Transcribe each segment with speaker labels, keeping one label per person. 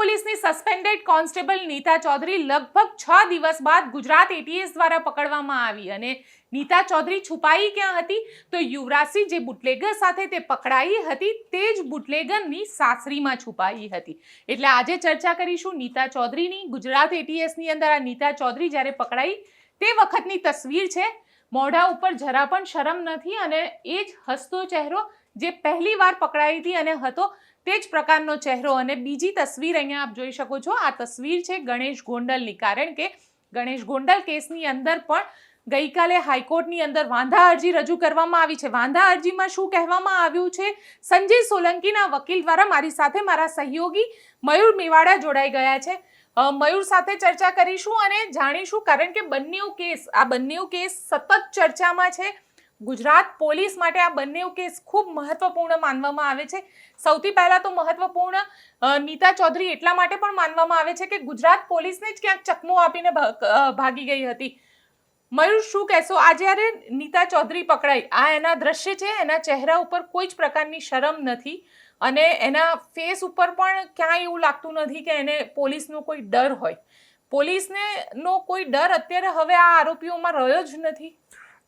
Speaker 1: પોલીસની suspended constable Nita Chaudhary લગભગ છ દિવસ બાદ ગુજરાત એટીએસ દ્વારા પકડવામાં આવી અને નીતા ચૌધરી છુપાઈ ક્યાં હતી? તો યુવરાજસિંહ જે બુટલેગર સાથે તે પકડાઈ હતી, તે જ બુટલેગરની સાસરીમાં છુપાઈ હતી. એટલે આજે ચર્ચા કરીશું નીતા ચૌધરીની, ગુજરાત એટીએસની અંદર આ નીતા ચૌધરી જ્યારે પકડાઈ, તે વખતની તસવીર છે. મોઢા ઉપર જરા પણ શરમ નથી અને એ જ હસતો ચહેરો જે પહેલી વાર પકડાઈ હતી અને હતો તે જ પ્રકારનો ચહેરો અને બીજી તસવીર અહીંયા આપ જોઈ શકો છો. આ તસવીર છે ગણેશ ગોંડલની. કારણ કે ગણેશ ગોંડલ કેસની અંદર પણ ગઈકાલે હાઈકોર્ટની અંદર વાંધા અરજી રજૂ કરવામાં આવી છે. વાંધા અરજીમાં શું કહેવામાં આવ્યું છે? સંજય સોલંકીના વકીલ દ્વારા મારી સાથે મારા સહયોગી મયુર મેવાડા જોડાઈ ગયા છે. મયુર સાથે ચર્ચા કરીશું અને જાણીશું કારણ કે બંને કેસ, આ બંને કેસ સતત ચર્ચામાં છે. ગુજરાત પોલીસ માટે આ બંને કેસ ખૂબ મહત્વપૂર્ણ માનવામાં આવે છે. સૌથી પહેલા તો મહત્વપૂર્ણ નીતા ચૌધરી એટલા માટે પણ માનવામાં આવે છે કે ગુજરાત પોલીસને જ ક્યાંક ચકમો આપીને ભાગ- ગઈ હતી. મયુર, શું કહેશો? આ જ્યારે નીતા ચૌધરી પકડાઈ, આ એના દ્રશ્ય છે? એના ચહેરા ઉપર કોઈ જ પ્રકારની શરમ નથી અને એના ફેસ ઉપર પણ ક્યાંય એવું લાગતું નથી કે એને પોલીસનો કોઈ ડર હોય. પોલીસને નો કોઈ ડર અત્યારે હવે આ આરોપીઓમાં રહ્યો જ નથી.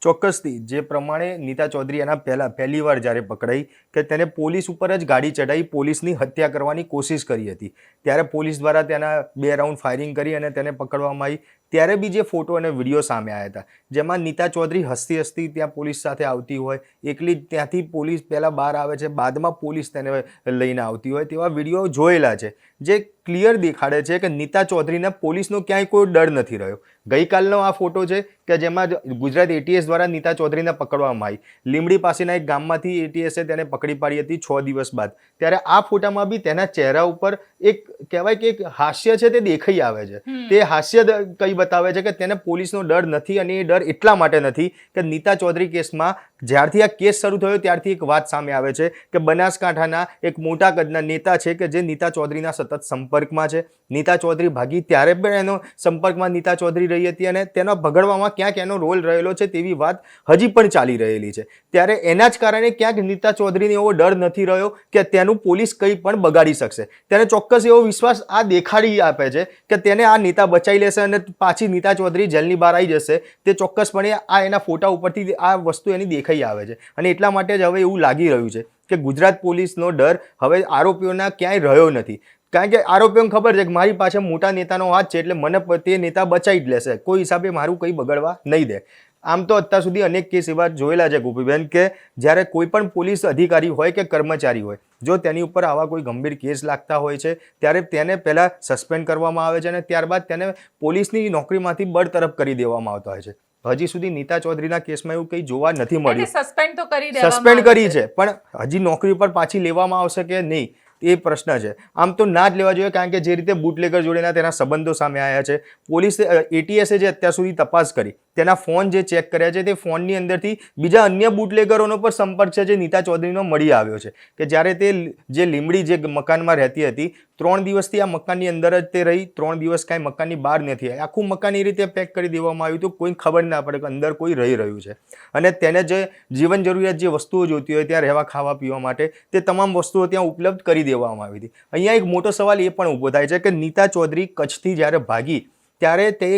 Speaker 2: ચોક્કસથી, જે પ્રમાણે નીતા ચૌધરી એના પહેલાં પહેલી વાર જ્યારે પકડાઈ કે તેને પોલીસ ઉપર જ ગાડી ચડાવી પોલીસની હત્યા કરવાની કોશિશ કરી હતી. ત્યારે પોલીસ દ્વારા તેના બે રાઉન્ડ ફાયરિંગ કરી અને તેને પકડવામાં આવી. ત્યારે બી જે ફોટો અને વીડિયો સામે આવ્યા હતા, જેમાં નીતા ચૌધરી હસતી હસતી ત્યાં પોલીસ સાથે આવતી હોય, એકલી ત્યાંથી પોલીસ પહેલાં બહાર આવે છે, બાદમાં પોલીસ તેને લઈને આવતી હોય તેવા વીડિયો જોયેલા છે. જે ક્લિયર દેખાડે છે કે નીતા ચૌધરીને પોલીસનો ક્યાંય કોઈ ડર નથી રહ્યો. ગઈકાલનો આ ફોટો છે કે જેમાં ગુજરાત એટીએસ દ્વારા નીતા ચૌધરીને પકડવામાં આવી. લીમડી પાસેના એક ગામમાંથી એટીએસે તેને પકડી પાડી હતી છ દિવસ બાદ. ત્યારે આ ફોટામાં બી તેના ચહેરા ઉપર એક કહેવાય કે એક હાસ્ય છે તે દેખાઈ આવે છે. તે હાસ્ય કઈ બતાવે છે કે તેને પોલીસનો ડર નથી અને એ ડર એટલા માટે નથી કે નીતા ચૌધરી કેસમાં જ્યારથી આ કેસ શરૂ થયો, ત્યારથી એક વાત સામે આવે છે કે બનાસકાંઠાના એક મોટા કદના નેતા છે કે જે નીતા ચૌધરીના સતત સંપર્કમાં છે. નીતા ચૌધરી ભાગી ત્યારે પણ એનો સંપર્કમાં નીતા ચૌધરી રહી હતી અને તેનો ભગડવામાં ક્યાંક એનો રોલ રહેલો છે તેવી વાત હજી પણ ચાલી રહેલી છે. ત્યારે એના જ કારણે ક્યાંક નીતા ચૌધરીને એવો ડર નથી રહ્યો કે તેનું પોલીસ કંઈ પણ બગાડી શકશે. તેને ચોક્કસ એવો વિશ્વાસ આ દેખાડી આપે છે કે તેને આ નેતા બચાવી લેશે અને પાછી નીતા ચૌધરી જેલની બહાર આવી જશે. તે ચોક્કસપણે આ એના ફોટા ઉપરથી આ વસ્તુ એની દેખાઈ આવે છે. અને એટલા માટે જ હવે એવું લાગી રહ્યું છે કે ગુજરાત પોલીસનો ડર હવે આરોપીઓના ક્યાંય રહ્યો નથી. કારણ કે આરોપીઓને ખબર છે કે મારી પાસે મોટા નેતાનો હાથ છે એટલે મને તે નેતા બચાવી જ લેશે. કોઈ હિસાબે મારું કંઈ બગડવા નહીં દે. આમ તો અત્યાર સુધી અનેક કેસ એવા જોયેલા છે ગોપીબેન, કે જ્યારે કોઈ પણ પોલીસ અધિકારી હોય કે કર્મચારી હોય, જો તેની ઉપર આવા કોઈ ગંભીર કેસ લાગતા હોય છે, ત્યારે તેને પહેલાં સસ્પેન્ડ કરવામાં આવે છે અને ત્યારબાદ તેને પોલીસની નોકરીમાંથી બરતરફ કરી દેવામાં આવતા હોય છે. હજી સુધી નીતા ચૌધરીના કેસમાં એવું કંઈ જોવા નથી મળ્યું.
Speaker 1: સસ્પેન્ડ તો કરી
Speaker 2: સસ્પેન્ડ કરી છે. પણ હજી નોકરી પર પાછી લેવામાં આવશે કે નહીં એ પ્રશ્ન છે. આમ તો ના જ લેવા જોઈએ કારણ કે જે રીતે બુટલેગર જોડેના તેના સંબંધો સામે આવ્યા છે. પોલીસે એટીએસે જે અત્યાર સુધી તપાસ કરી તેના ફોન જે ચેક કર્યા છે તે ફોનની અંદરથી બીજા અન્ય બુટલેગરોનો પણ સંપર્ક છે જે નીતા ચૌધરીનો મળી આવ્યો છે. કે જ્યારે તે જે લીમડી જે મકાનમાં રહેતી હતી ત્રણ દિવસથી આ મકાનની અંદર જ તે રહી, ત્રણ દિવસ કાંઈ મકાનની બહાર નથી આવી. આખું મકાન એ રીતે પેક કરી દેવામાં આવ્યું હતું કોઈ ખબર ના પડે કે અંદર કોઈ રહી રહ્યું છે. અને તેને જે જીવન જરૂરિયાત જે વસ્તુઓ જોતી હોય ત્યાં રહેવા, ખાવા, પીવા માટે તે તમામ વસ્તુઓ ત્યાં ઉપલબ્ધ કરી દેવામાં આવી હતી. અહીંયા એક મોટો સવાલ એ પણ ઊભો થાય છે કે નીતા ચૌધરી કચ્છથી જ્યારે ભાગી ત્યારે તે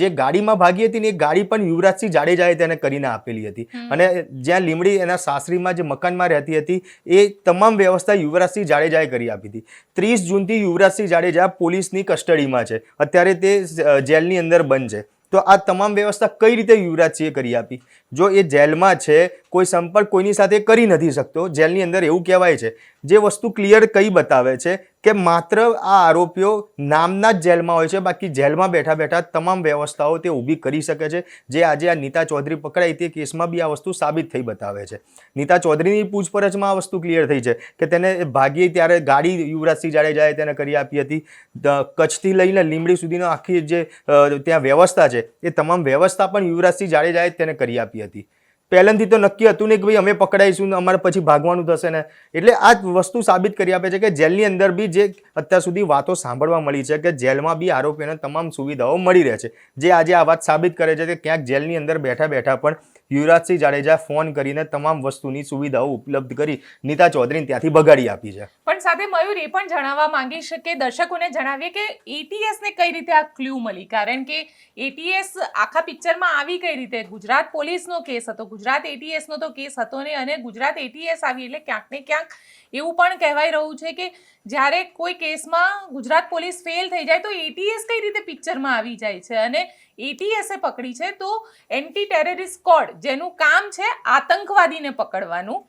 Speaker 2: જે ગાડીમાં ભાગી હતી ને એ ગાડી પણ યુવરાજસિંહ જાડેજાએ તેને કરીને આપેલી હતી. અને જ્યાં લીમડી એના સાસરીમાં જે મકાનમાં રહેતી હતી એ તમામ વ્યવસ્થા યુવરાજસિંહ જાડેજાએ કરી આપી હતી. ત્રીસ જૂનથી યુવરાજસિંહ જાડેજા પોલીસની કસ્ટડીમાં છે. અત્યારે તે જેલની અંદર બંધ છે. તો આ તમામ વ્યવસ્થા કઈ રીતે યુવરાજસિંહે કરી આપી? જો એ જેલમાં છે, કોઈ સંપર્ક કોઈની સાથે કરી નથી શકતો. જેલની અંદર એવું કહેવાય છે, જે વસ્તુ ક્લિયર કઈ બતાવે છે કે માત્ર આ આરોપીઓ નામના જ જેલમાં હોય છે, બાકી જેલમાં બેઠા બેઠા તમામ વ્યવસ્થાઓ તે ઊભી કરી શકે છે. જે આજે આ નીતા ચૌધરી પકડાઈ તે કેસમાં બી આ વસ્તુ સાબિત થઈ બતાવે છે. નીતા ચૌધરીની પૂછપરછમાં આ વસ્તુ ક્લિયર થઈ છે કે તેને ભાગી ત્યારે ગાડી યુવરાજસિંહ જાડેજાએ તેને કરી આપી હતી. કચ્છથી લઈને લીમડી સુધીનો આખી જે ત્યાં વ્યવસ્થા છે, એ તમામ વ્યવસ્થા પણ યુવરાજસિંહ જાડેજાએ તેને કરી આપી હતી. પહેલેથી તો નક્કી હતું ને કે ભાઈ અમે પકડાઈશું અમારે પછી ભાગવાનું થશે ને. એટલે આ વસ્તુ સાબિત કરી આપે છે કે જેલની અંદર બી જે અત્યાર સુધી વાતો સાંભળવા મળી છે કે જેલમાં બી આરોપીઓને તમામ સુવિધાઓ મળી રહે છે. જે આજે આ વાત સાબિત કરે છે કે ક્યાંક જેલની અંદર બેઠા બેઠા પણ યુવરાજસિંહ જાડેજા ફોન કરીને તમામ વસ્તુની સુવિધાઓ ઉપલબ્ધ કરી નીતા ચૌધરીને ત્યાંથી ભગાડી આપી છે.
Speaker 1: પણ સાથે મયુર એ પણ જણાવવા માંગીશ કે દર્શકોને જણાવીએ કે એટીએસ ને કઈ રીતે આ ક્લ્યુ મળી? કારણ કે એટીએસ આખા પિક્ચરમાં આવી કઈ રીતે? ગુજરાત પોલીસનો કેસ હતો, ગુજરાત એટીએસનો તો કેસ હતો ને અને ગુજરાત એટીએસ આવી એટલે ક્યાંક ને ક્યાંક એવું પણ કહેવાય રહ્યું છે કે જ્યારે કોઈ કેસમાં ગુજરાત પોલીસ ફેલ થઈ જાય તો એટીએસ કઈ રીતે પિક્ચરમાં આવી જાય છે? અને એટીએસે પકડી છે તો એન્ટી ટેરરિસ્ટ સ્કોડ જેનું કામ છે આતંકવાદીને પકડવાનું.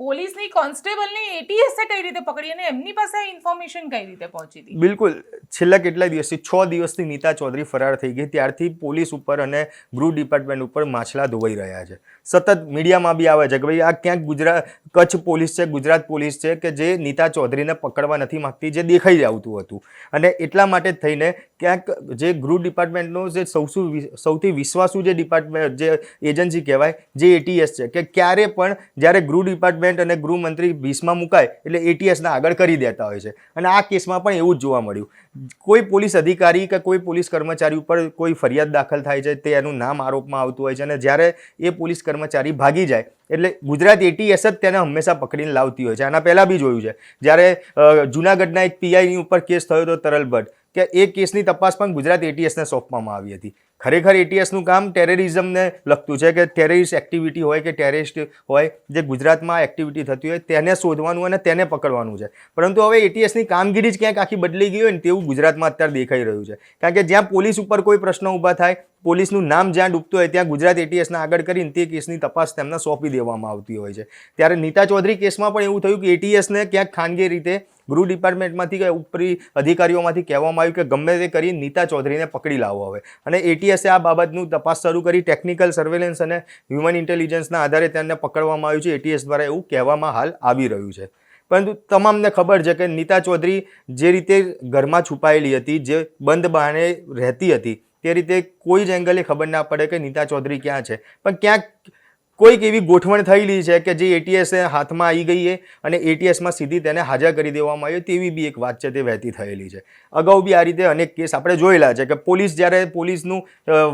Speaker 1: પોલીસની કોન્સ્ટેબલને એટીએસે કઈ રીતે પકડી અને એમની પાસે ઇન્ફોર્મેશન કઈ રીતે પહોંચી હતી?
Speaker 2: બિલકુલ. છેલ્લા કેટલા દિવસથી, છ દિવસથી નીતા ચૌધરી ફરાર થઈ ગઈ. ત્યારથી પોલીસ ઉપર અને ગૃહ ડિપાર્ટમેન્ટ ઉપર માછલા ધોવાઈ રહ્યા છે. સતત મીડિયામાં બી આવે છે કે ભાઈ, આ ક્યાંક ગુજરાત, કચ્છ પોલીસ છે, ગુજરાત પોલીસ છે કે જે નીતા ચૌધરીને પકડવા નથી માંગતી, જે દેખાઈ આવતું હતું. અને એટલા માટે થઈને ક્યાંક જે ગૃહ ડિપાર્ટમેન્ટનો જે સૌથી સૌથી વિશ્વાસુ જે ડિપાર્ટમેન્ટ જે એજન્સી કહેવાય, જે એટીએસ છે, કે ક્યારે પણ જ્યારે ગૃહ ડિપાર્ટમેન્ટ અને ગૃહમંત્રી ભીસમાં મુકાય, એટલે એટીએસના આગળ કરી દેતા હોય છે. અને આ કેસમાં પણ એવું જ જોવા મળ્યું. કોઈ પોલીસ અધિકારી કે કોઈ પોલીસ કર્મચારી ઉપર કોઈ ફરિયાદ દાખલ થાય છે તે એનું નામ આરોપમાં આવતું હોય છે, અને જ્યારે એ પોલીસ કર્મચારી ભાગી જાય એટલે ગુજરાત એટીએસ જ તેને હંમેશા પકડીને લાવતી હોય છે. આના પહેલાં બી જોયું છે. જ્યારે જુનાગઢના એક પીઆઈની ઉપર કેસ થયો હતો તરલ ભટ્ટ, કે એ કેસની તપાસ પણ ગુજરાત એટીએસને સોંપવામાં આવી હતી. ખરેખર એટીએસનું કામ ટેરરિઝમને લગતું છે કે ટેરરિસ્ટ એક્ટિવિટી હોય કે ટેરરિસ્ટ હોય, જે ગુજરાતમાં એક્ટિવિટી થતી હોય, તેને શોધવાનું અને તેને પકડવાનું છે. પરંતુ હવે એટીએસની કામગીરી જ ક્યાંક આખી બદલી ગઈ હોય ને તેવું ગુજરાતમાં અત્યારે દેખાઈ રહ્યું છે. કારણ કે જ્યાં પોલીસ ઉપર કોઈ પ્રશ્ન ઊભા થાય, પોલીસનું નામ જ્યાં ડૂબતું હોય ત્યાં ગુજરાત એટીએસને આગળ કરીને તે કેસની તપાસ તેમને સોંપી દેવામાં આવતી હોય છે. ત્યારે નીતા ચૌધરી કેસમાં પણ એવું થયું કે એટીએસને ક્યાંક ખાનગી રીતે ગૃહ ડિપાર્ટમેન્ટમાંથી કે ઉપરી અધિકારીઓમાંથી કહેવામાં આવ્યું કે ગમે તે કરી નીતા ચૌધરીને પકડી લાવો હવે. અને એટીએસે આ બાબતનું તપાસ શરૂ કરી ટેકનિકલ સર્વેલન્સ અને હ્યુમન ઇન્ટેલિજન્સના આધારે તેમને પકડવામાં આવ્યું છે. એટીએસ દ્વારા એવું કહેવામાં હાલ આવી રહ્યું છે. પરંતુ તમામને ખબર છે કે નીતા ચૌધરી જે રીતે ઘરમાં છુપાયેલી હતી, જે બંધ બહાને રહેતી હતી, તે રીતે કોઈ જ એંગલે ખબર ના પડે કે નીતા ચૌધરી ક્યાં છે. પણ ક્યાંક કોઈક એવી ગોઠવણ થયેલી છે કે જે એટીએસ હાથમાં આવી ગઈ છે અને એટીએસમાં સીધી તેને હાજર કરી દેવામાં આવી તેવી બી એક વાત છે તે વહેતી થયેલી છે. અગાઉ બી આ રીતે અનેક કેસ આપણે જોયેલા છે કે પોલીસ જ્યારે પોલીસનું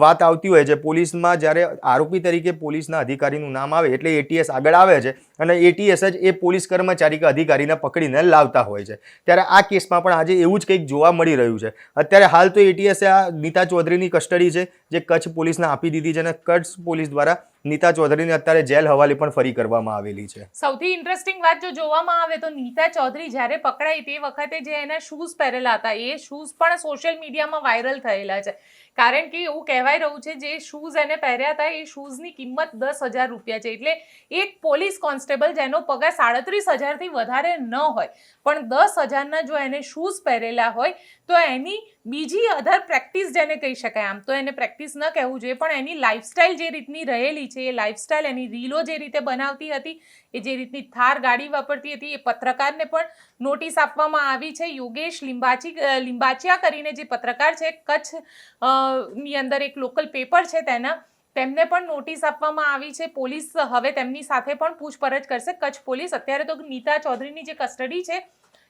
Speaker 2: વાત આવતી હોય છે, પોલીસમાં જ્યારે આરોપી તરીકે પોલીસના અધિકારીનું નામ આવે એટલે એટીએસ આગળ આવે છે અને એટીએસ જ એ પોલીસ કર્મચારી કે અધિકારીને પકડીને લાવતા હોય છે. ત્યારે આ કેસમાં પણ આજે એવું જ કંઈક જોવા મળી રહ્યું છે. અત્યારે હાલ તો એટીએસે આ નીતા ચૌધરીની કસ્ટડી છે, જે કચ્છ પોલીસને આપી દીધી છે અને કચ્છ પોલીસ દ્વારા નીતા ચૌધરીને અત્યારે જેલ હવાલે પણ ફરી કરવામાં આવેલી છે.
Speaker 1: સૌથી ઇન્ટરેસ્ટિંગ વાત જો જોવામાં આવે તો નીતા ચૌધરી જ્યારે પકડાઈ તે વખતે જે એના શૂઝ પહેરેલા હતા, એ શૂઝ પણ સોશિયલ મીડિયામાં વાયરલ થયેલા છે. કારણ કે એવું કહેવાય રહ્યું છે, જે શૂઝ એને પહેર્યા હતા, એ શૂઝની કિંમત દસ હજાર રૂપિયા છે. એટલે એક પોલીસ કોન્સ્ટેબલ જેનો પગાર સાડત્રીસ હજારથી વધારે ન હોય, પણ દસ હજારના જો એને શૂઝ પહેરેલા હોય, તો એની બીજી અધર પ્રેક્ટિસ જેને કહી શકાય આમ તો એને પ્રેક્ટિસ ન કહેવું જોઈએ, પણ એની લાઇફસ્ટાઇલ જે રીતની રહેલી છે, એ લાઇફસ્ટાઇલ એની રીલો જે રીતે બનાવતી હતી, એ જે રીતની થાર ગાડી વાપરતી હતી, એ પત્રકારને પણ નોટિસ આપવામાં આવી છે. યોગેશ લિંબાચી લિંબાચિયા કરીને જે પત્રકાર છે, કચ્છની અંદર એક લોકલ પેપર છે તેના, તેમને પણ નોટિસ આપવામાં આવી છે. પોલીસ હવે તેમની સાથે પણ પૂછપરછ કરશે. કચ્છ પોલીસ અત્યારે તો નીતા ચૌધરીની જે કસ્ટડી છે,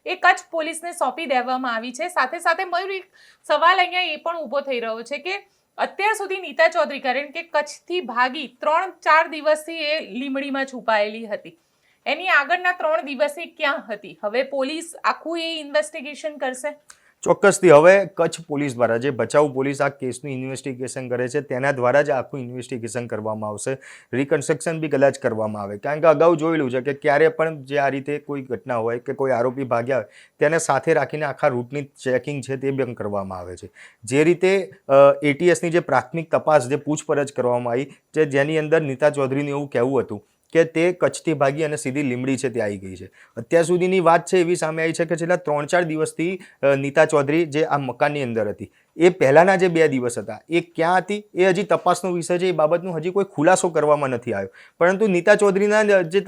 Speaker 1: એ કચ્છ પોલીસને સોંપી દેવામાં આવી છે. સાથે સાથે મયુર એક સવાલ અહીંયા એ પણ ઊભો થઈ રહ્યો છે કે, અત્યાર સુધી નીતા ચૌધરી કારણ કે કચ્છથી ભાગી ત્રણ ચાર દિવસથી એ લીમડીમાં છુપાયેલી હતી. એની આગળના ત્રણ દિવસે ક્યાં હતી? હવે પોલીસ આખું એ ઇન્વેસ્ટિગેશન કરશે?
Speaker 2: ચોક્કસથી. હવે કચ્છ પોલીસ દ્વારા જે બચાવ પોલીસ આ કેસનું ઇન્વેસ્ટિગેશન કરે છે, તેના દ્વારા જ આખું ઇન્વેસ્ટિગેશન કરવામાં આવશે. રિકન્સ્ટ્રક્શન બી કદાચ કરવામાં આવે. કારણ કે અગાઉ જોયેલું છે કે ક્યારે પણ જે આ રીતે કોઈ ઘટના હોય કે કોઈ આરોપી ભાગ્યા હોય, તેને સાથે રાખીને આખા રૂટની ચેકિંગ છે તે પણ કરવામાં આવે છે. જે રીતે એટીએસની જે પ્રાથમિક તપાસ જે પૂછપરછ કરવામાં આવી, જે જેની અંદર નીતા ચૌધરીનું એવું કહેવું હતું કે તે કચ્છથી ભાગી અને સીધી લીમડી છે તે આવી ગઈ છે. અત્યાર સુધીની વાત છે એવી સામે આવી છે કે છેલ્લા ત્રણ ચાર દિવસથી નીતા ચૌધરી જે આ મકાનની અંદર હતી, એ પહેલાંના જે બે દિવસ હતા, એ ક્યાં હતી, એ હજી તપાસનો વિષય છે, એ બાબતનું હજી કોઈ ખુલાસો કરવામાં નથી આવ્યો. પરંતુ નીતા ચૌધરીના જે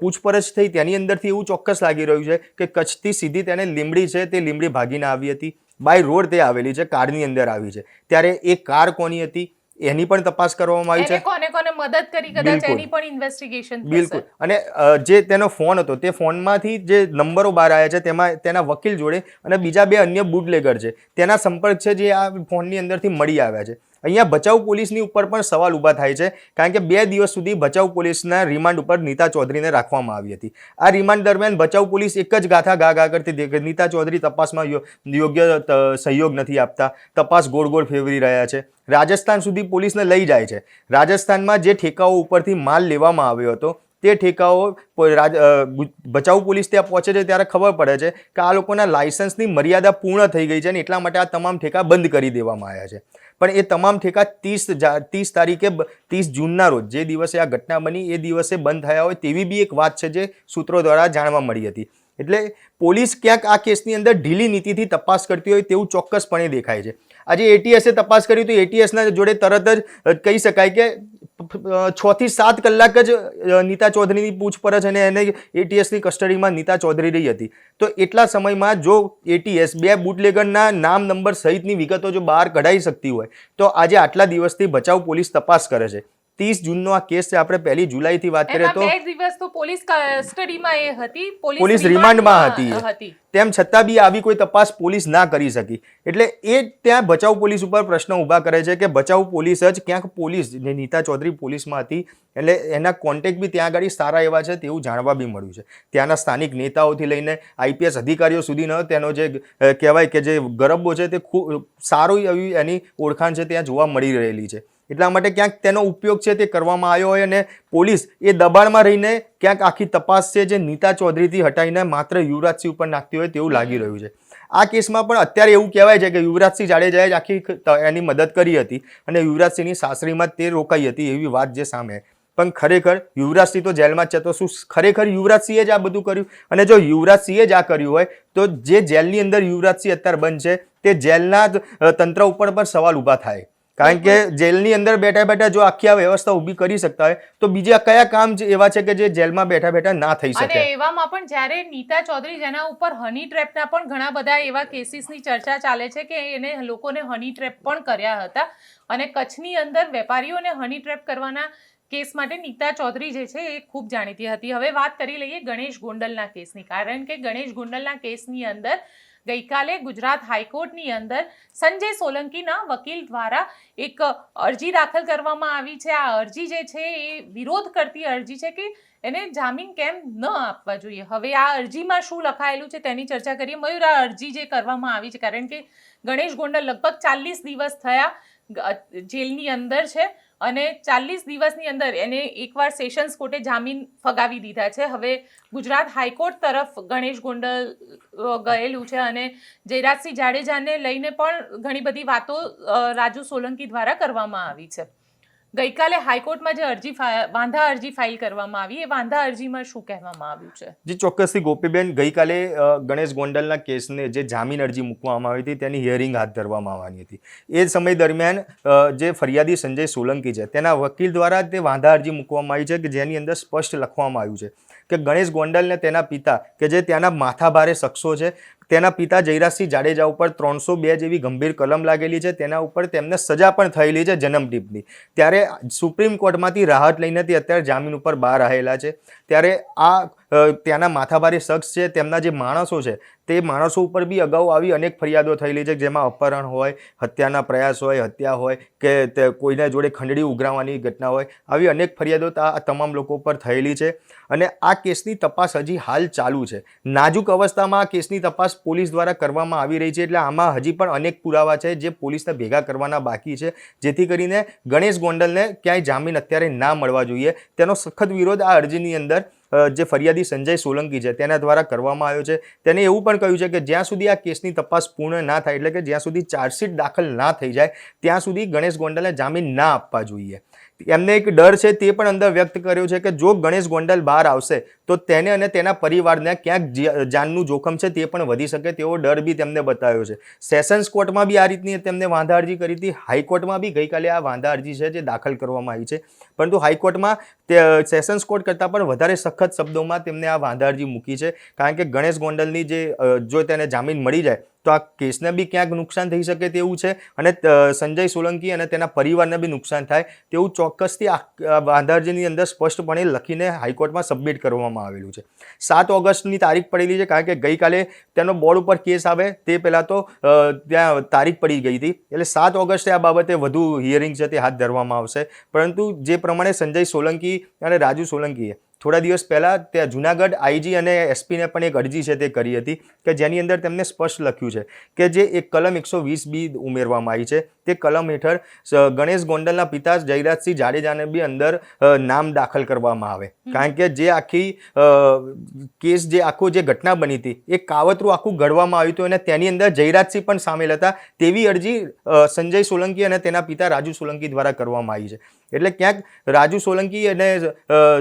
Speaker 2: પૂછપરછ થઈ તેની અંદરથી એવું ચોક્કસ લાગી રહ્યું છે કે કચ્છથી સીધી તેને લીમડી છે, તે લીમડી ભાગીને આવી હતી. બાય રોડ તે આવેલી છે, કારની અંદર આવી છે. ત્યારે એ કાર કોની હતી? એની પણ તપાસ કરવામાં આવી છે.
Speaker 1: કોને કોને મદદ કરી કદાચ. એની પણ ઇન્વેસ્ટિગેશન
Speaker 2: બિલકુલ. અને જે તેનો ફોન હતો તે ફોનમાંથી જે નંબરો બહાર આવ્યા છે તેમાં તેના વકીલ જોડે અને બીજા બે અન્ય બુટલેગર છે તેના સંપર્ક છે જે આ ફોનની અંદરથી મળી આવ્યા છે. અહીંયા ભચાઉ પોલીસની ઉપર પણ સવાલ ઊભા થાય છે, કારણ કે બે દિવસ સુધી ભચાઉ પોલીસના રિમાન્ડ ઉપર નીતા ચૌધરીને રાખવામાં આવી હતી. આ રિમાન્ડ દરમિયાન ભચાઉ પોલીસ એક જ ગાથા ગા ગા કરતી નીતા ચૌધરી તપાસમાં યોગ્ય સહયોગ નથી આપતા. તપાસ ગોળ ગોળ ફેરવી રહ્યા છે. રાજસ્થાન સુધી પોલીસને લઈ જાય છે. રાજસ્થાનમાં જે ઠેકાઓ ઉપરથી માલ લેવામાં આવ્યો હતો, તે ઠેકાઓ બચાવ પોલીસ ત્યાં પહોંચે છે ત્યારે ખબર પડે છે કે આ લોકોના લાયસન્સની મર્યાદા પૂર્ણ થઈ ગઈ છે અને એટલા માટે આ તમામ ઠેકા બંધ કરી દેવામાં આવ્યા છે. પણ એ તમામ ઠેકા ત્રીસ ત્રીસ તારીખે ત્રીસ જૂનના રોજ, જે દિવસે આ ઘટના બની, એ દિવસે બંધ થયા હોય તેવી બી એક વાત છે જે સૂત્રો દ્વારા જાણવા મળી હતી. એટલે પોલીસ ક્યાંક આ કેસની અંદર ઢીલી નીતિથી તપાસ કરતી હોય તેવું ચોક્કસપણે દેખાય છે. આજે એટીએસે તપાસ કરી તો એટીએસના જોડે તરત જ કહી શકાય કે છ થી સાત કલાક જ નીતા ચૌધરીની પૂછપરછ અને એને એટીએસની કસ્ટડીમાં નીતા ચૌધરી રહી હતી. તો એટલા સમયમાં જો એટીએસ બે બુટલેગરના નામ નંબર સહિતની વિગતો જો બહાર કઢાઈ શકતી હોય, તો આજે આટલા દિવસથી બચાવ પોલીસ તપાસ કરે છે. ત્રીસ જૂનનો આ કેસ છે આપણે પહેલી જુલાઈથી વાત કરીએ તો
Speaker 1: બે દિવસ તો પોલીસ કસ્ટડીમાં એ હતી
Speaker 2: પોલીસ રિમાન્ડમાં હતી. તેમ છતાં બી આવી કોઈ તપાસ પોલીસ ના કરી શકી. એટલે એ ત્યાં બચાવ પોલીસ ઉપર પ્રશ્ન ઊભા કરે છે કે બચાવ પોલીસ જ ક્યાંક પોલીસ જે નીતા ચૌધરી પોલીસમાં હતી એટલે એના કોન્ટેક્ટ બી ત્યાં આગળ સારા એવા છે તેવું જાણવા બી મળ્યું છે. ત્યાંના સ્થાનિક નેતાઓથી લઈને આઈપીએસ અધિકારીઓ સુધીનો તેનો જે કહેવાય કે જે ગરબો છે તે ખૂબ સારું એવી એની ઓળખાણ છે ત્યાં જોવા મળી રહેલી છે. એટલા માટે ક્યાંક તેનો ઉપયોગ છે તે કરવામાં આવ્યો હોય અને પોલીસ એ દબાણમાં રહીને ક્યાંક આખી તપાસ છે જે નીતા ચૌધરીથી હટાવીને માત્ર યુવરાજસિંહ ઉપર નાખતી હોય તેવું લાગી રહ્યું છે. આ કેસમાં પણ અત્યારે એવું કહેવાય છે કે યુવરાજસિંહ જાડેજાએ જ આખી એની મદદ કરી હતી અને યુવરાજસિંહની સાસરીમાં તે રોકાઈ હતી એવી વાત જે સામે પણ ખરેખર યુવરાજસિંહ તો જેલમાં જ છે. તો શું ખરેખર યુવરાજસિંહે જ આ બધું કર્યું? અને જો યુવરાજસિંહે જ આ કર્યું હોય, તો જે જેલની અંદર યુવરાજસિંહ અત્યારે બંધ છે, તે જેલના તંત્ર ઉપર પણ સવાલ ઊભા થાય. કારણ કે જેલની અંદર બેઠા બેઠા જો આખી આ વ્યવસ્થા ઊભી કરી શકતા હોય તો બીજા કયા કામ એવા છે કે જે જેલમાં બેઠા બેઠા ના થઈ
Speaker 1: અને
Speaker 2: શકે?
Speaker 1: એવામાં પણ જ્યારે નીતા ચૌધરી જેના ઉપર હની ટ્રેપના પણ ઘણા બધા એવા કેસીસની ચર્ચા ચાલે છે કે એને લોકોને હની ટ્રેપ પણ કર્યા હતા. અને કચ્છની અંદર વેપારીઓને હની ટ્રેપ કરવાના કેસ માટે નીતા ચૌધરી જે છે એ ખૂબ જાણીતી હતી. હવે વાત કરી લઈએ ગણેશ ગોંડલના કેસની. કારણ કે ગણેશ ગોંડલના કેસની અંદર ગઈકાલે ગુજરાત હાઈકોર્ટની અંદર સંજય સોલંકીના વકીલ દ્વારા એક અરજી દાખલ કરવામાં આવી છે. આ અરજી જે છે એ વિરોધ કરતી અરજી છે કે એને જામીન કેમ ન આપવા જોઈએ? હવે આ અરજીમાં શું લખાયેલું છે તેની ચર્ચા કરીએ. મયુર, આ અરજી જે કરવામાં આવી છે, કારણ કે ગણેશ ગોંડલ લગભગ ચાલીસ દિવસ થયા જેલની અંદર છે. અને ચાલીસ દિવસની અંદર એને એકવાર સેશન્સ કોર્ટે જામીન ફગાવી દીધા છે. હવે ગુજરાત હાઈકોર્ટ તરફ ગણેશ ગોંડલ ગયેલું છે અને જયરાજસિંહ જાડેજાને લઈને પણ ઘણી બધી વાતો રાજુ સોલંકી દ્વારા કરવામાં આવી છે. ગઈકાલે હાઈકોર્ટમાં જે અરજી વાંધા અરજી ફાઇલ કરવામાં આવી, એ વાંધા અરજીમાં શું કહેવામાં આવ્યું છે?
Speaker 2: જે, ચોક્કસથી ગોપીબેન, ગઈકાલે ગણેશ ગોંડલના કેસને જે જામીન અરજી મૂકવામાં આવી હતી, તેની હિયરિંગ હાથ ધરવામાં આવવાની હતી. એ સમય દરમિયાન જે ફરિયાદી સંજય સોલંકી છે, તેના વકીલ દ્વારા તે વાંધા અરજી મૂકવામાં આવી છે, કે જેની અંદર સ્પષ્ટ લખવામાં આવ્યું છે, કે ગણેશ ગોંડલને તેના પિતા, કે જે ત્યાંના માથાભારે શખ્સો છે તેના પિતા જયરાજસિંહ જાડેજા ઉપર ત્રણસો બે જેવી ગંભીર કલમ લાગેલી છે. તેના ઉપર તેમને સજા પણ થયેલી છે જન્મટીપની ત્યારે સુપ્રીમ કોર્ટમાંથી રાહત લઈને તે અત્યારે જામીન ઉપર બહાર આવેલા છે. ત્યારે આ ત્યાંના માથાભારે શખ્સ છે, તેમના જે માણસો છે, તે માણસો ઉપર બી અગાઉ આવી અનેક ફરિયાદો થયેલી છે, જેમાં અપહરણ હોય, હત્યાના પ્રયાસ હોય, હત્યા હોય, કે કોઈના જોડે ખંડડી ઉઘરાવવાની ઘટના હોય, આવી અનેક ફરિયાદો આ તમામ લોકો પર થયેલી છે. અને આ કેસની તપાસ હજી હાલ ચાલુ છે. નાજુક અવસ્થામાં આ કેસની તપાસ પોલીસ દ્વારા કરવામાં આવી રહી છે, એટલે આમાં હજી પણ અનેક પુરાવા છે, જે પોલીસને ભેગા કરવાના બાકી છે. જેથી કરીને ગણેશ ગોંડલને ક્યાંય જામીન અત્યારે ના મળવા જોઈએ. તેનો સખત વિરોધ આ અરજીની અંદર જે ફરિયાદી સંજય સોલંકી છે, તેના દ્વારા કરવામાં આવ્યો છે. તેને એવું પણ કહ્યું છે કે જ્યાં સુધી આ કેસની તપાસ પૂર્ણ ના થાય, એટલે કે જ્યાં સુધી ચાર્જશીટ દાખલ ના થઈ જાય, ત્યાં સુધી ગણેશ ગોંડલને જામીન ના આપવા જોઈએ. એમને એક ડર છે તે પણ અંદર વ્યક્ત કર્યો છે કે જો ગણેશ ગોંડલ બહાર આવશે, તો તેને અને તેના પરિવારને ક્યાંક જાનનું જોખમ છે તે પણ વધી શકે તેવો ડર બી તેમને બતાવ્યો છે. સેશન્સ કોર્ટમાં બી આ રીતની તેમને વાંધા અરજી કરી હતી. હાઈકોર્ટમાં બી ગઈકાલે આ વાંધા અરજી છે જે દાખલ કરવામાં આવી છે. પરંતુ હાઈકોર્ટમાં તે, સેશન્સ કોર્ટ કરતાં પણ વધારે સખત શબ્દોમાં તેમને આ વાંધા અરજી મૂકી છે. કારણ કે ગણેશ ગોંડલની જે જો તેને જામીન મળી જાય તો આ કેસને બી ક્યાંક નુકસાન થઈ શકે તેવું છે અને સંજય સોલંકી અને તેના પરિવારને બી નુકસાન થાય તેવું ચોક્કસથી આધારજીની અંદર સ્પષ્ટપણે લખીને હાઈકોર્ટમાં સબમિટ કરવામાં આવેલું છે. સાત ઓગસ્ટની તારીખ પડેલી છે કારણ કે ગઈકાલે તેનો બોર્ડ ઉપર કેસ આવે તે પહેલાં તો ત્યાં તારીખ પડી ગઈ હતી. એટલે સાત ઓગસ્ટે આ બાબતે વધુ હિયરિંગ છે તે હાથ ધરવામાં આવશે. પરંતુ જે પ્રમાણે સંજય સોલંકી અને રાજુ સોલંકીએ થોડા દિવસ પહેલાં ત્યાં જુનાગઢ આઈજી અને એસપીને પણ એક અરજી છે તે કરી હતી કે જેની અંદર તેમને સ્પષ્ટ લખ્યું છે કે જે એક કલમ એકસો વીસ બી ઉમેરવામાં આવી છે. તે કલમ હેઠળ ગણેશ ગોંડલના પિતા જયરાજસિંહ જાડેજાને બી અંદર નામ દાખલ કરવામાં આવે. કારણ કે જે આખી કેસ જે આખું જે ઘટના બની હતી એ કાવતરું આખું ઘડવામાં આવ્યું હતું અને તેની અંદર જયરાજસિંહ પણ સામેલ હતા. તેવી અરજી સંજય સોલંકી અને તેના પિતા રાજુ સોલંકી દ્વારા કરવામાં આવી છે. એટલે ક્યાંક રાજુ સોલંકી અને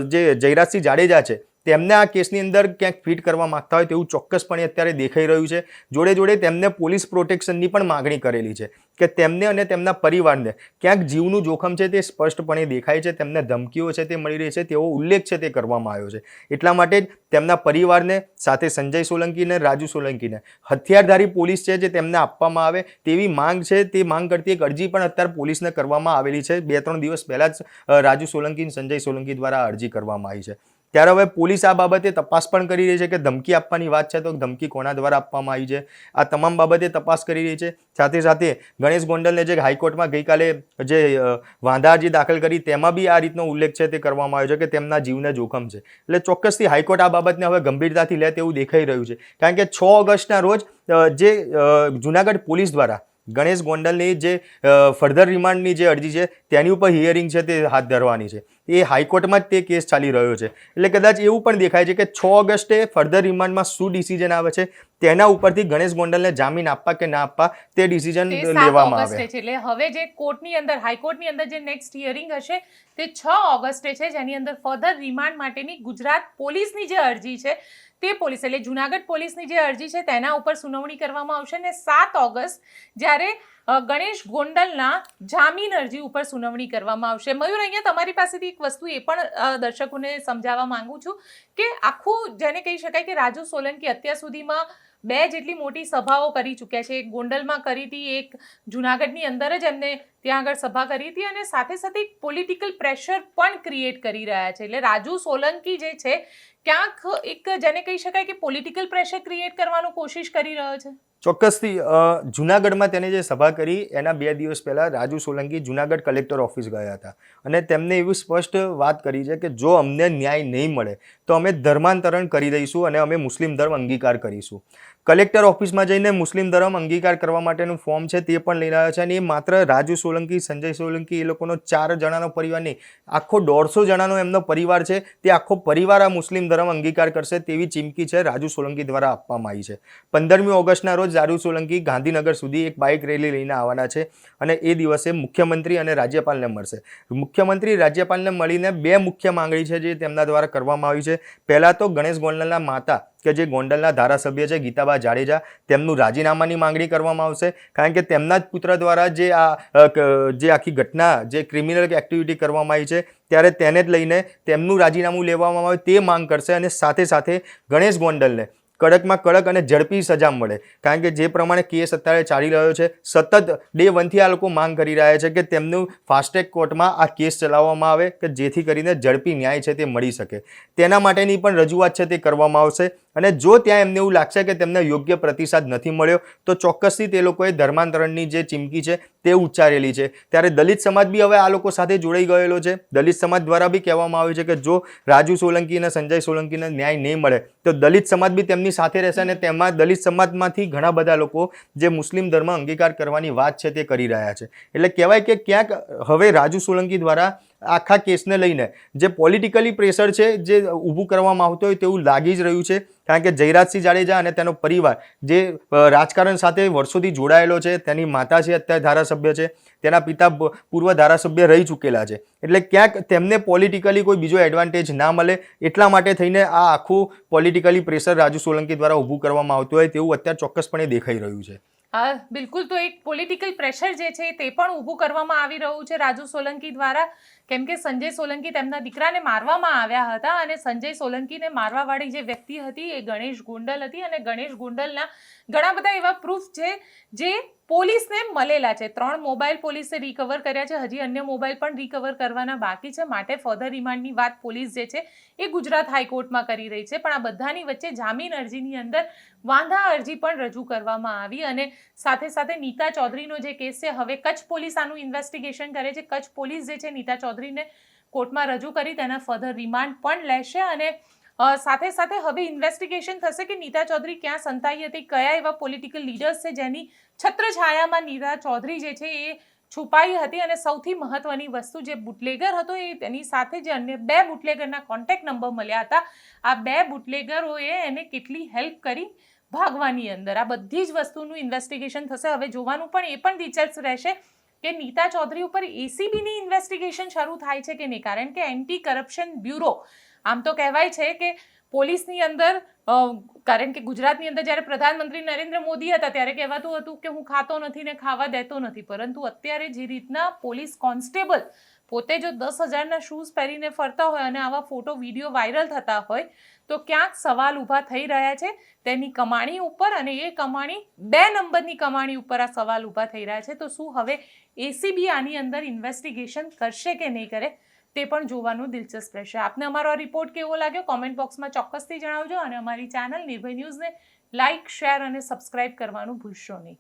Speaker 2: જે જયરાજસિંહ જાડેજા છે તેમને આ કેસની અંદર ક્યાંક ફિટ કરવા માંગતા હોય તેવું ચોક્કસપણે અત્યારે દેખાઈ રહ્યું છે. જોડે જોડે તેમને પોલીસ પ્રોટેક્શનની પણ માગણી કરેલી છે કે તેમને અને તેમના પરિવારને ક્યાંક જીવનું જોખમ છે તે સ્પષ્ટપણે દેખાય છે, તેમને ધમકીઓ છે તે મળી રહી છે, તેવો ઉલ્લેખ છે તે કરવામાં આવ્યો છે. એટલા માટે જ તેમના પરિવારને સાથે સંજય સોલંકીને, રાજુ સોલંકીને હથિયારધારી પોલીસ છે જે તેમને આપવામાં આવે તેવી માંગ છે. તે માંગ કરતી એક અરજી પણ અત્યારે પોલીસને કરવામાં આવેલી છે. બે ત્રણ દિવસ પહેલાં જ રાજુ સોલંકી સંજય સોલંકી દ્વારા અરજી કરવામાં આવી છે. ત્યારે હવે પોલીસ આ બાબતે તપાસ પણ કરી રહી છે કે ધમકી આપવાની વાત છે તો ધમકી કોના દ્વારા આપવામાં આવી છે? આ તમામ બાબતે તપાસ કરી રહી છે. સાથે સાથે ગણેશ ગોંડલને જે હાઈકોર્ટમાં ગઈકાલે, જે વાંધા અરજી દાખલ કરી તેમાં બી આ રીતનો ઉલ્લેખ છે તે કરવામાં આવ્યો છે કે તેમના જીવને જોખમ છે. એટલે ચોક્કસથી હાઈકોર્ટ આ બાબતને હવે ગંભીરતાથી લે તેવું દેખાઈ રહ્યું છે. કારણ કે છ ઓગસ્ટના રોજ જે જુનાગઢ પોલીસ દ્વારા ગણેશ ગોંડલની જે ફર્ધર રિમાન્ડની જે અરજી છે તેની ઉપર હિયરિંગ છે તે હાથ ધરવાની છે. એ હાઈકોર્ટમાં જ તે કેસ ચાલી રહ્યો છે. એટલે કદાચ એવું પણ દેખાય છે કે છ ઓગસ્ટે ફર્ધર રિમાન્ડમાં શું ડિસિઝન આવે છે તેના ઉપરથી ગણેશ ગોંડલને જામીન આપવા કે ના આપવા તે ડિસિઝન લેવામાં આવે.
Speaker 1: છે. એટલે હવે જે કોર્ટની અંદર હાઈકોર્ટની અંદર જે નેક્સ્ટ હિયરિંગ હશે તે છ ઓગસ્ટે છે. જેની અંદર ફર્ધર રિમાન્ડ માટેની ગુજરાત પોલીસની જે અરજી છે તે પોલીસ, એટલે જુનાગઢ પોલીસની જે અરજી છે તેના ઉપર સુનાવણી કરવામાં આવશે અને સાત ઓગસ્ટ જ્યારે ગણેશ ગોંડલના જામીન અરજી ઉપર સુનાવણી કરવામાં આવશે. મયુર, અહીંયા તમારી પાસેથી એક વસ્તુ એ પણ દર્શકોને સમજાવવા માંગુ છું કે આખું જેને કહી શકાય કે રાજુ સોલંકી અત્યાર સુધીમાં બે જેટલી મોટી સભાઓ કરી ચૂક્યા છે. એક ગોંડલમાં કરી હતી, એક જુનાગઢની અંદર જ એમને ત્યાં આગળ સભા કરી હતી અને સાથે સાથે એક પોલિટિકલ પ્રેશર પણ ક્રિએટ કરી રહ્યા છે. એટલે રાજુ સોલંકી જે છે ક્યાંક એક જેને કહી શકાય કે પોલિટિકલ પ્રેશર ક્રિએટ કરવાનો કોશિશ કરી રહ્યો છે.
Speaker 2: ચોક્કસથી જુનાગઢમાં તેને જે સભા કરી, એના બે દિવસ પહેલાં રાજુ સોલંકી જુનાગઢ કલેક્ટર ઓફિસ ગયા હતા. અને તેમને એવી સ્પષ્ટ વાત કરી છે કે જો અમને ન્યાય નહીં મળે, તો અમે ધર્માંતરણ કરી દઈશું અને અમે મુસ્લિમ ધર્મ અંગીકાર કરીશું. કલેક્ટર ઓફિસમાં જઈને મુસ્લિમ ધર્મ અંગીકાર કરવા માટેનું ફોર્મ છે તે પણ લઈને આવ્યા છે અને એ માત્ર રાજુ સોલંકી, સંજય સોલંકી, એ લોકોનો ચાર જણાનો પરિવાર નહીં, આખો દોઢસો જણાનો એમનો પરિવાર છે, તે આખો પરિવાર આ મુસ્લિમ ધર્મ અંગીકાર કરશે તેવી ચીમકી છે રાજુ સોલંકી દ્વારા આપવામાં આવી છે. પંદરમી ઓગસ્ટના રોજ રાજુ સોલંકી ગાંધીનગર સુધી એક બાઇક રેલી લઈને આવવાના છે અને એ દિવસે મુખ્યમંત્રી અને રાજ્યપાલને મળશે. મુખ્યમંત્રી રાજ્યપાલને મળીને બે મુખ્ય માંગણી છે જે તેમના દ્વારા કરવામાં આવી છે. પહેલાં તો ગણેશ ગોંડલના માતા કે જે ગોંડલના ધારાસભ્ય છે ગીતાબા જાડેજા, તેમનું રાજીનામાની માંગણી કરવામાં આવશે. કારણ કે તેમના જ પુત્ર દ્વારા જે આ જે આખી ઘટના, જે ક્રિમિનલ એક્ટિવિટી કરવામાં આવી છે, ત્યારે તેને જ લઈને તેમનું રાજીનામું લેવામાં આવે તે માંગ કરશે અને સાથે સાથે ગણેશ ગોંડલને કડકમાં કડક અને ઝડપી સજા મળે. કારણ કે જે પ્રમાણે કેસ અત્યારે ચાલી રહ્યો છે, સતત ડે વનથી આ લોકો માંગ કરી રહ્યા છે કે તેમનું ફાસ્ટેગ કોર્ટમાં આ કેસ ચલાવવામાં આવે કે જેથી કરીને ઝડપી ન્યાય છે તે મળી શકે. તેના માટેની પણ રજૂઆત છે તે કરવામાં આવશે. અને જો ત્યાં એમને એવું લાગશે કે તેમને યોગ્ય પ્રતિસાદ નથી મળ્યો, તો ચોક્કસથી તે લોકોએ ધર્માંતરણની જે ચીમકી છે તે ઉચ્ચારેલી છે. ત્યારે દલિત સમાજ બી હવે આ લોકો સાથે જોડાઈ ગયેલો છે. દલિત સમાજ દ્વારા બી કહેવામાં આવ્યું છે કે જો રાજુ સોલંકી અને સંજય સોલંકીને ન્યાય નહીં મળે, તો દલિત સમાજ બી તેમની સાથે રહેશે અને તેમાં દલિત સમાજમાંથી ઘણા બધા લોકો જે મુસ્લિમ ધર્મ અંગીકાર કરવાની વાત છે તે કરી રહ્યા છે. એટલે કહેવાય કે ક્યાંક હવે રાજુ સોલંકી દ્વારા આખા કેસને લઈને. જે પોલિટિકલી પ્રેશર છે, જે ઊભું કરવામાં આવતું હોય તેવું લાગી જ રહ્યું છે. કારણ કે જયરાજસિંહ જાડેજા અને તેનો પરિવાર જે રાજકારણ સાથે વર્ષોથી જોડાયેલો છે, તેની માતા છે અત્યારે ધારાસભ્ય છે, તેના પિતા પૂર્વ ધારાસભ્ય રહી ચૂકેલા છે. એટલે ક્યાંક તેમને પોલિટિકલી કોઈ બીજો એડવાન્ટેજ ના મળે, એટલા માટે થઈને આ આખું પોલિટિકલી પ્રેશર રાજુ સોલંકી દ્વારા ઊભું કરવામાં આવતું હોય તેવું અત્યારે ચોક્કસપણે દેખાઈ રહ્યું છે.
Speaker 1: બિલકુલ તો એક પોલિટિકલ પ્રેશર જે છે તે પણ ઊભું કરવામાં આવી રહ્યું છે રાજુ સોલંકી દ્વારા. કેમ કે સંજય સોલંકી તેમના દીકરાને મારવામાં આવ્યા હતા અને સંજય સોલંકીને મારવાવાળી જે વ્યક્તિ હતી એ ગણેશ ગુંડલ હતી અને ગણેશ ગુંડલના ઘણા બધા એવા પ્રૂફ છે જે પોલીસને મળેલા છે. ત્રણ મોબાઈલ પોલીસે રિકવર કર્યા છે. હજી અન્ય મોબાઈલ પણ રિકવર કરવાના બાકી છે. માટે ફર્ધર રિમાન્ડની વાત પોલીસ જે છે એ ગુજરાત હાઈકોર્ટમાં કરી રહી છે. પણ આ બધાની વચ્ચે જામીન અરજીની અંદર વાંધા અરજી પણ રજૂ કરવામાં આવી અને સાથે સાથે નીતા ચૌધરીનો જે કેસ છે, હવે કચ્છ પોલીસ આનું ઇન્વેસ્ટિગેશન કરે છે. કચ્છ પોલીસ જે છે, નીતા ચૌધરીને કોર્ટમાં રજૂ કરી તેના ફર્ધર રિમાન્ડ પણ લેશે અને સાથે સાથે હવે ઇન્વેસ્ટિગેશન થશે કે નીતા ચૌધરી ક્યાં સંતાઈ હતી, કયા એવા પોલિટિકલ લીડર્સ છે જેની છત્રછાયામાં નીતા ચૌધરી જે છે એ છુપાઈ હતી અને સૌથી મહત્વની વસ્તુ જે બુટલેગર હતો એ તેની સાથે જે અન્ય બે બુટલેગરના કોન્ટેક્ટ નંબર મળ્યા હતા. આ બે બુટલેગરોએ એને કેટલી હેલ્પ કરી ભાગવાની અંદર. આ બધી જ વસ્તુનું ઇન્વેસ્ટિગેશન થશે. હવે જોવાનું પણ એ પણ દિલચસ્પ રહેશે કે નીતા ચૌધરી ઉપર એસીબીની ઇન્વેસ્ટિગેશન શરૂ થાય છે કે નહીં. કારણ કે એન્ટી કરપ્શન બ્યુરો આમ તો કહેવાય છે કે પોલીસની અંદર કારણ કે ગુજરાતની અંદર જ્યારે પ્રધાનમંત્રી નરેન્દ્ર મોદી હતા ત્યારે કહેવાતું હતું કે હું ખાતો નથી ને ખાવા દેતો નથી. પરંતુ અત્યારે જે રીતના પોલીસ કોન્સ્ટેબલ પોતે જો દસ હજારના શૂઝ પહેરીને ફરતા હોય અને આવા ફોટો, વીડિયો વાયરલ થતા હોય, તો ક્યાંક સવાલ ઊભા થઈ રહ્યા છે. તેની કમાણી ઉપર અને એ કમાણી, બે નંબરની કમાણી ઉપર આ સવાલ ઊભા થઈ રહ્યા છે. તો શું હવે એસીબી આની અંદર ઇન્વેસ્ટિગેશન કરશે કે નહીં કરે? તે પણ જોવાનું દિલચસ્પ રહેશે. આપને અમારો આ રિપોર્ટ કેવો લાગ્યો? કોમેન્ટ બોક્સમાં ચોક્કસથી જણાવજો અને અમારી ચેનલ નિર્ભય ન્યૂઝને લાઇક શેર અને સબસ્ક્રાઇબ કરવાનું ભૂલશો નહીં.